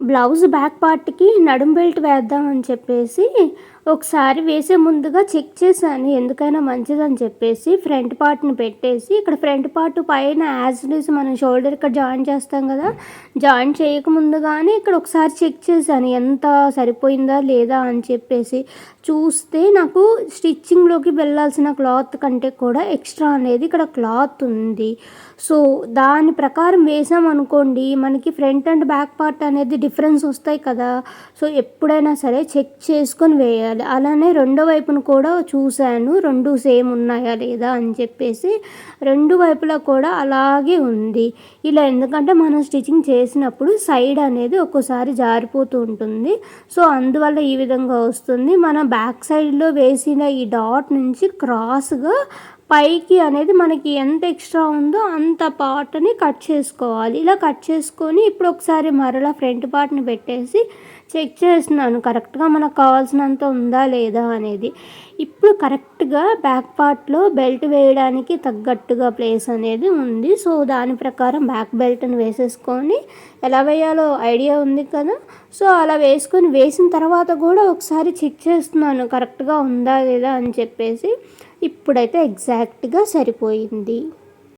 Blouse back పార్ట్కి నడుం belt వేద్దామని చెప్పేసి ఒకసారి వేసే ముందుగా చెక్ చేశాను ఎందుకైనా మంచిదని చెప్పేసి ఫ్రంట్ పార్ట్ని పెట్టేసి ఇక్కడ ఫ్రంట్ పార్ట్ పైన యాజ్ ఇట్ మనం షోల్డర్ ఇక్కడ జాయిన్ చేస్తాం కదా జాయిన్ చేయకముందు కానీ ఇక్కడ ఒకసారి చెక్ చేశాను ఎంత సరిపోయిందా లేదా అని చెప్పేసి చూస్తే నాకు స్టిచ్చింగ్లోకి వెళ్ళాల్సిన క్లాత్ కంటే కూడా ఎక్స్ట్రా అనేది ఇక్కడ క్లాత్ ఉంది. సో దాని ప్రకారం వేసాం అనుకోండి మనకి ఫ్రంట్ అండ్ బ్యాక్ పార్ట్ అనేది డిఫరెన్స్ వస్తాయి కదా. సో ఎప్పుడైనా సరే చెక్ చేసుకొని వేయాలి. అలానే రెండో వైపును కూడా చూశాను. రెండు సేమ్ ఉన్నాయా లేదా అని చెప్పేసి రెండు వైపులా కూడా అలాగే ఉంది. ఇలా ఎందుకంటే మనం స్టిచ్చింగ్ చేసినప్పుడు సైడ్ అనేది ఒక్కోసారి జారిపోతూ ఉంటుంది. సో అందువల్ల ఈ విధంగా వస్తుంది. మన బ్యాక్ సైడ్లో వేసిన ఈ డాట్ నుంచి క్రాస్గా పైకి అనేది మనకి ఎంత ఎక్స్ట్రా ఉందో అంత పార్ట్ని కట్ చేసుకోవాలి. ఇలా కట్ చేసుకొని ఇప్పుడు ఒకసారి మరలా ఫ్రంట్ పార్ట్ని పెట్టేసి చెక్ చేస్తున్నాను. కరెక్ట్గా మనకు కావాల్సినంత ఉందా లేదా అనేది. ఇప్పుడు కరెక్ట్గా బ్యాక్ పార్ట్లో బెల్ట్ వేయడానికి తగ్గట్టుగా ప్లేస్ అనేది ఉంది. సో దాని ప్రకారం బ్యాక్ బెల్ట్ని వేసేసుకొని ఎలా వేయాలో ఐడియా ఉంది కదా? సో అలా వేసుకొని వేసిన తర్వాత కూడా ఒకసారి చెక్ చేస్తున్నాను కరెక్ట్గా ఉందా లేదా అని చెప్పేసి. ఇప్పుడైతే ఎగ్జాక్ట్గా సరిపోయింది.